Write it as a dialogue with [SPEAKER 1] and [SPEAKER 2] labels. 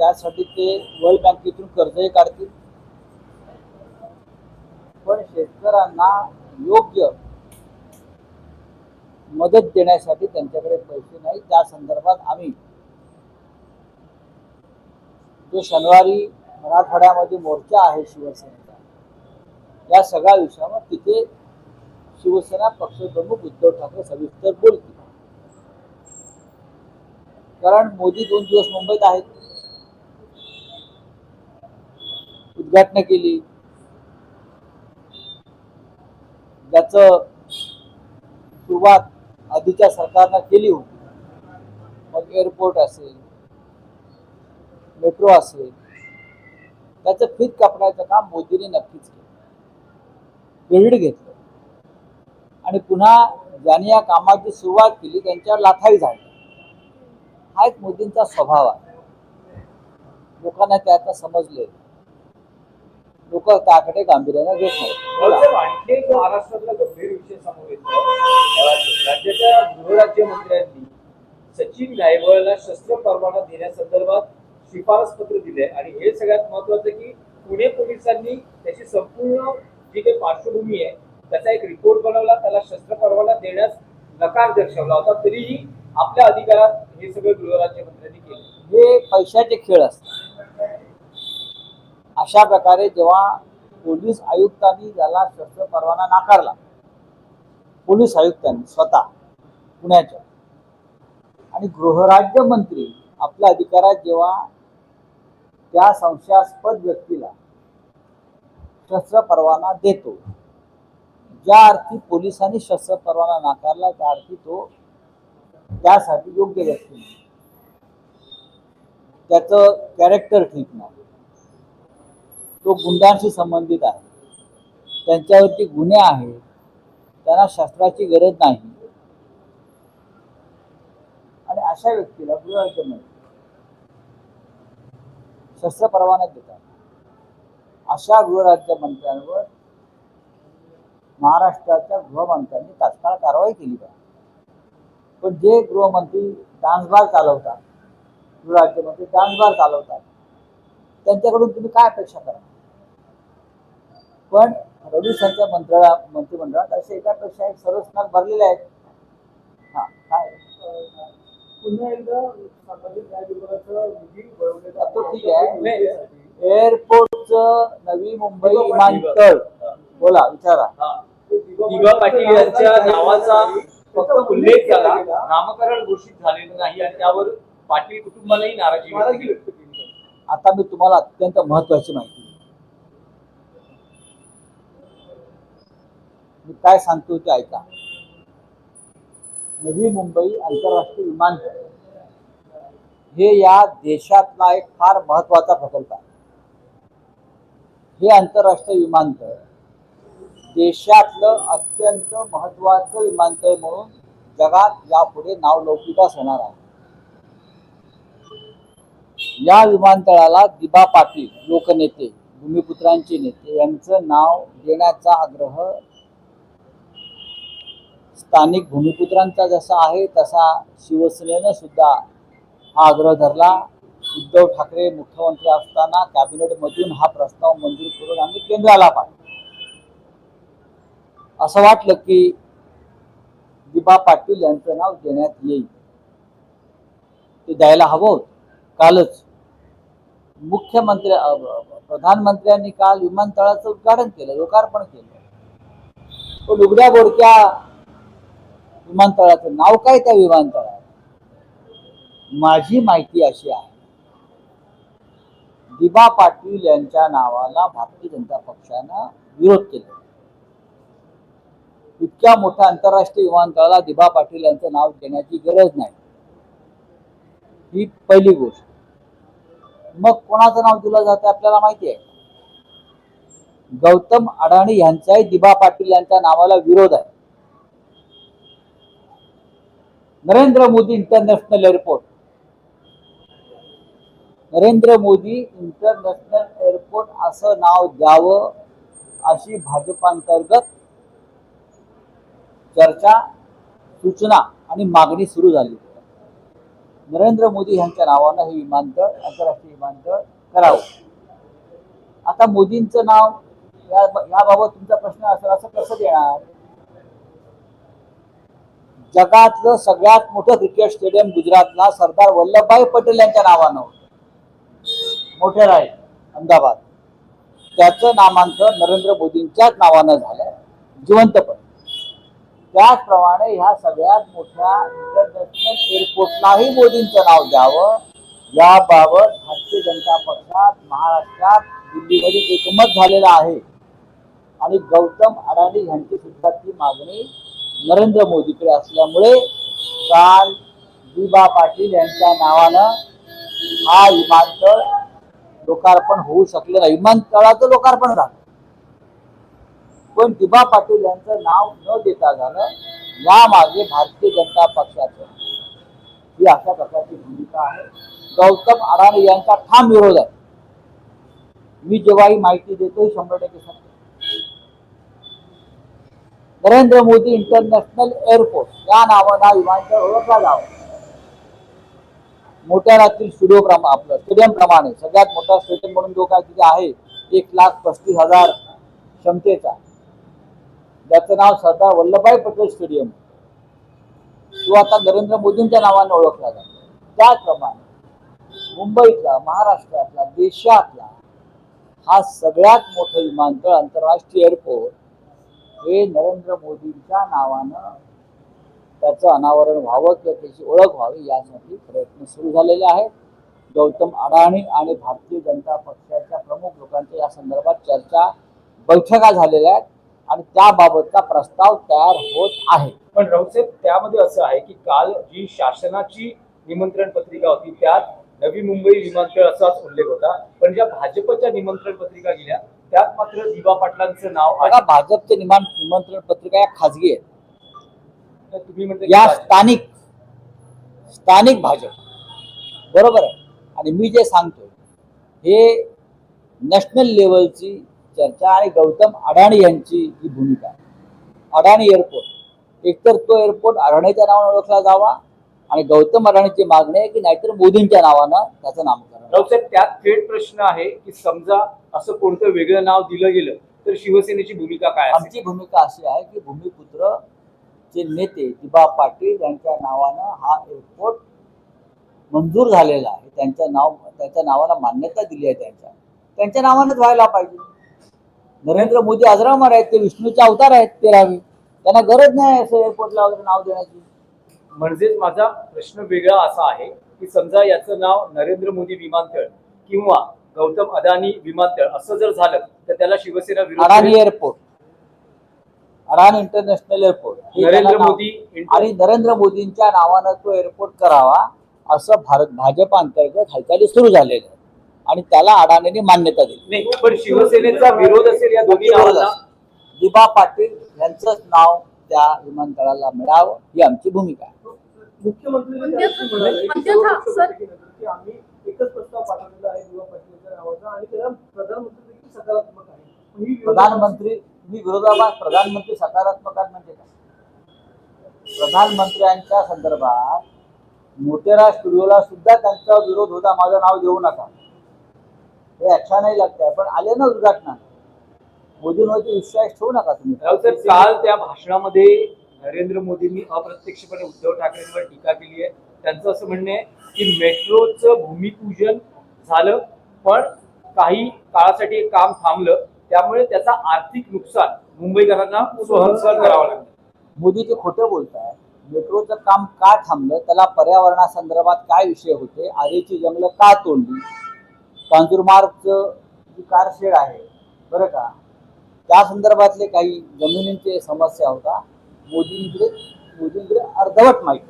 [SPEAKER 1] त्यासाठी ते वर्ल्ड बँकेतून कर्जही काढतील. पण शेतकऱ्यांना योग्य मदत देण्यासाठी त्यांच्याकडे पैसे नाही. त्या संदर्भात आम्ही जो शनिवारी मराठवाड्यामध्ये मोर्चा आहे शिवसेनेचा या सगळ्या विषयावर तिथे शिवसेना पक्षप्रमुख उद्धव ठाकरे सविस्तर बोलतील. कारण मोदी दोन दिवस मुंबईत आहेत. उद्घाटन केली. ज्याचं सुरुवात आधीच्या सरकारनं केली होती. मग एअरपोर्ट असेल मेट्रो असेल त्याचं फीत कापण्याचं काम मोदींनी नक्कीच केलं. क्रेडिट घेतलं. आणि पुन्हा ज्यांनी या कामाची सुरुवात केली त्यांच्यावर लाथाई झाली. हा एक मोदींचा स्वभाव आहे. लोकांना त्याचा समजले लोक त्याकडे गांभीर्याने घेत नाहीत.
[SPEAKER 2] आणखी एक महाराष्ट्रातला गंभीर विषय समोर येतो राज्याच्या गृहराज्यमंत्र्यांनी सचिन गायकवाडला शस्त्र परवाना देण्यासंदर्भात शिफारस पत्र दिले आणि हे सगळ्यात महत्वाचं की पुणे पोलिसांनी त्याची संपूर्ण जी काही पार्श्वभूमी आहे त्याचा एक रिपोर्ट बनवला त्याला शस्त्र परवाना देण्यास नकार दर्शवला होता. तरीही आपल्या अधिकारात हे सगळं गृहराज्यमंत्र्यांनी केलं
[SPEAKER 1] हे पैशाचे खेळ असतात. अशा प्रकारे जेव्हा पोलीस आयुक्तांनी त्याला शस्त्र परवाना नाकारला पोलीस आयुक्तांनी स्वतः पुण्याच्या आणि गृहराज्य मंत्री आपल्या अधिकारात जेव्हा त्या संशयास्पद व्यक्तीला शस्त्र परवाना देतो ज्या अर्थी पोलिसांनी शस्त्र परवाना नाकारला त्या अर्थी तो त्यासाठी योग्य व्यक्ती नाही. त्याचं कॅरेक्टर ठीक नाही तो गुंडांशी संबंधित आहे. त्यांच्यावरती गुन्हे आहेत. त्यांना शस्त्राची गरज नाही. आणि अशा व्यक्तीला गृहराज्यमंत्री शस्त्र परवाना देतात. अशा गृहराज्यमंत्र्यांवर महाराष्ट्राच्या गृहमंत्र्यांनी तात्काळ कारवाई केली पाहिजे. पण जे गृहमंत्री डान्सबार चालवतात गृहराज्यमंत्री डान्सबार चालवतात त्यांच्याकडून तुम्ही काय अपेक्षा करा पण फडणवीसांच्या मंत्रिळा मंत्रिमंडळात असे एकापेक्षा एक सर्व स्थान भरलेले आहेत. हा काय?
[SPEAKER 2] पुन्हा एकदा
[SPEAKER 1] ठीक आहे. एअरपोर्टचं नवी मुंबई विमानतळ. बोला विचारा.
[SPEAKER 2] दिवा पाटील यांच्या नावाचा फक्त उल्लेख झाला. नामकरण घोषित झालेलं नाही आणि त्यावर पाटील कुटुंबालाही नाराजी व्यक्त केली.
[SPEAKER 1] आता मी तुम्हाला अत्यंत महत्वाची माहिती मी काय सांगतो ते ऐका. नवी मुंबई आंतरराष्ट्रीय विमानतळ हे या देशातला एक फार महत्त्वाचा प्रकल्प आहे. हे आंतरराष्ट्रीय विमानतळ देशातलं अत्यंत महत्वाचं विमानतळ म्हणून जगात यापुढे नावलौकिकास होणार आहे. या विमानतळाला दिबा पाटील लोकनेते भूमिपुत्रांचे नेते यांचं नाव देण्याचा आग्रह स्थानिक भूमिपुत्रांचा जसा आहे तसा शिवसेनेनं सुद्धा हा आग्रह धरला. उद्धव ठाकरे मुख्यमंत्री असताना कॅबिनेटमधून हा प्रस्ताव मंजूर करून आम्ही केंद्राला पाठवला असं वाटलं की दिबा पाटील यांचं नाव देण्यात येईल. ते द्यायला हवं होतं. कालच मुख्यमंत्री प्रधानमंत्र्यांनी काल विमानतळाचं उद्घाटन केलं लोकार्पण केलं. पण उघड्या बोडक्या विमानतळाचं नाव काय त्या विमानतळात? माझी माहिती अशी आहे. दिबा पाटील यांच्या नावाला भारतीय जनता पक्षानं विरोध केला. इतक्या मोठ्या आंतरराष्ट्रीय विमानतळाला दिबा पाटील यांचं नाव देण्याची गरज नाही. ही पहिली गोष्ट. मग कोणाचं नाव दिलं जातं आपल्याला माहिती आहे गौतम अडाणी यांचाही दिबा पाटील यांच्या नावाला विरोध आहे. Narendra Modi international airport Narendra Modi international airport असं नाव द्यावं अशी भाजपांतर्गत चर्चा सूचना आणि मागणी सुरू झाली. नरेंद्र मोदी यांच्या नावानं हे विमानतळ आंतरराष्ट्रीय विमानतळ करावं. आता मोदींचं नाव या याबाबत तुमचा प्रश्न असेल असं कसं देणार? जगातलं सगळ्यात मोठं क्रिकेट स्टेडियम गुजरातला सरदार वल्लभभाई पटेल यांच्या नावानं मोठे मोठेरा आहे अहमदाबाद. त्याचं नामांकन नरेंद्र मोदींच्याच नावानं झालं जिवंतपणे त्याचप्रमाणे ह्या सगळ्यात मोठ्या इंटरनॅशनल एअरपोर्टलाही मोदींचं नाव द्यावं. याबाबत भारतीय जनता पक्षात महाराष्ट्रात दिल्लीमध्ये एकमत झालेलं आहे. आणि गौतम अडाणी यांची सुद्धा ती मागणी नरेंद्र मोदीकडे असल्यामुळे काल दिबा पाटील यांच्या नावानं हा विमानतळ लोकार्पण होऊ शकले नाही. विमानतळाचं लोकार्पण झालं. पण दिबा पाटील यांचं नाव न देता झालं यामागे भारतीय जनता पक्षाचं. ही अशा प्रकारची भूमिका आहे. गौतम अडाणी यांचा ठाम विरोध आहे. मी जेव्हा ही माहिती देतो शंभर टक्के सत्य. नरेंद्र मोदी इंटरनॅशनल एअरपोर्ट या नावानं हा विमानतळ ओळखला जावा. मोठ्यारातील स्टुडिओ प्रमा आपलं स्टेडियम प्रमाणे सगळ्यात मोठा स्टेडियम म्हणून जो काय तिथे आहे एक लाख पस्तीस हजार क्षमतेचा. ज्याचं नाव सरदार वल्लभभाई पटेल स्टेडियम. तो आता नरेंद्र मोदींच्या नावाने ओळखला जातो. त्याचप्रमाणे मुंबईतला महाराष्ट्रातला देशातला हा सगळ्यात मोठं विमानतळ आंतरराष्ट्रीय एअरपोर्ट हे नरेंद्र मोदींच्या नावानं त्याचं अनावरण व्हावं किंवा त्याची ओळख व्हावी यासाठी प्रयत्न सुरू झालेले आहेत. गौतम अडाणी आणि भारतीय जनता पक्षाच्या प्रमुख लोकांच्या या संदर्भात चर्चा बैठका झालेल्या आहेत. आणि त्याबाबतचा प्रस्ताव तयार होत आहे.
[SPEAKER 2] पण राऊतसाहेब त्यामध्ये असं आहे की काल जी शासनाची निमंत्रण पत्रिका होती त्यात नवी मुंबई विमानतळ असाच उल्लेख होता. पण ज्या भाजपच्या निमंत्रण पत्रिका गेल्या त्यात मात्र दिबा पाटलांचं नाव आहे.
[SPEAKER 1] बघा भाजपचे निमान निमंत्रण पत्रिका या खाजगी आहेत.
[SPEAKER 2] तुम्ही म्हणता की
[SPEAKER 1] या स्थानिक स्थानिक भाजप. बरोबर आहे. आणि मी जे सांगतोय हे नॅशनल लेवलची चर्चा आणि गौतम अडाणी यांची ही भूमिका. अडाणी एअरपोर्ट एकतर तो एअरपोर्ट अडाणीच्या नावाने ओळखला जावा आणि गौतम अडाणीची मागणी आहे की नाहीतर मोदींच्या नावानं त्याचं नामकरण
[SPEAKER 2] राऊतसाहेब त्यात थेट प्रश्न आहे की समजा असं कोणतं वेगळं नाव दिलं गेलं तर शिवसेनेची भूमिका काय
[SPEAKER 1] आमची भूमिका अशी आहे की भूमिपुत्र चे नेते दिबा पाटील यांच्या नावानं हा एअरपोर्ट मंजूर झालेला आहे. त्यांच्या नाव त्याच्या नावाला मान्यता दिली आहे त्यांच्या. त्यांच्या नावानंच व्हायला पाहिजे. नरेंद्र मोदी अजरामर आहेत ते विष्णूचे अवतार आहेत तेरावे त्यांना गरज नाही असं एअरपोर्टला वगैरे नाव देण्याची.
[SPEAKER 2] म्हणजेच माझा प्रश्न वेगळा असा आहे की समजा याचं नाव नरेंद्र मोदी विमानतळ किंवा गौतम अदानी विमानतळ असं जर झालं तर त्याला शिवसेना
[SPEAKER 1] अडाणी. एअरपोर्ट अडाणी इंटरनॅशनल एअरपोर्ट
[SPEAKER 2] नरेंद्र मोदी
[SPEAKER 1] आणि नरेंद्र मोदींच्या नावानं तो एअरपोर्ट करावा असं भारत भाजप अंतर्गत हालचाली सुरू झालेल्या आणि त्याला अडाणीने मान्यता दिली.
[SPEAKER 2] नाही पण शिवसेनेचा विरोध असेल या दोन्ही नावांना
[SPEAKER 1] दिबा पाटील यांचंच नाव त्या विमानतळाला मिळावं ही आमची भूमिका आहे.
[SPEAKER 3] मुख्यमंत्री आम्ही एकच प्रस्ताव पाठवलेला आहे नावाचा आणि त्याला प्रधानमंत्री देखील सकारात्मक आहे.
[SPEAKER 1] प्रधानमंत्री मी विरोधाभास प्रधानमंत्री सकारात्मक आहेत म्हणजे काय? प्रधानमंत्र्यांच्या संदर्भात मोटेरा स्टुडिओला सुद्धा त्यांचा विरोध होता माझं नाव देऊ नका. हे अच्छा नाही लागतंय पण आले ना उद्घाटना मोदींवरती विश्वास ठेवू नका तुम्ही.
[SPEAKER 2] काल त्या भाषणामध्ये नरेंद्र मोदींनी अप्रत्यक्षपणे उद्धव ठाकरेंवर टीका केली आहे. त्यांचं असं म्हणणं आहे की मेट्रोचं भूमिपूजन झालं पण काही काळासाठी काम थांबलं. त्यामुळे त्याचा आर्थिक नुकसान मुंबईकरांना सहन करावं लागलं.
[SPEAKER 1] मोदी ते खोटं बोलत आहे मेट्रोचं काम का थांबलं? त्याला पर्यावरणासंदर्भात काय विषय होते? आरेची जंगलं का तोडली? कांजूरमार्गचं जी कारशेड आहे बरं का? त्या संदर्भातले काही जमिनींचे समस्या होता. मोदींकडे मोदींकडे अर्धवट माहिती.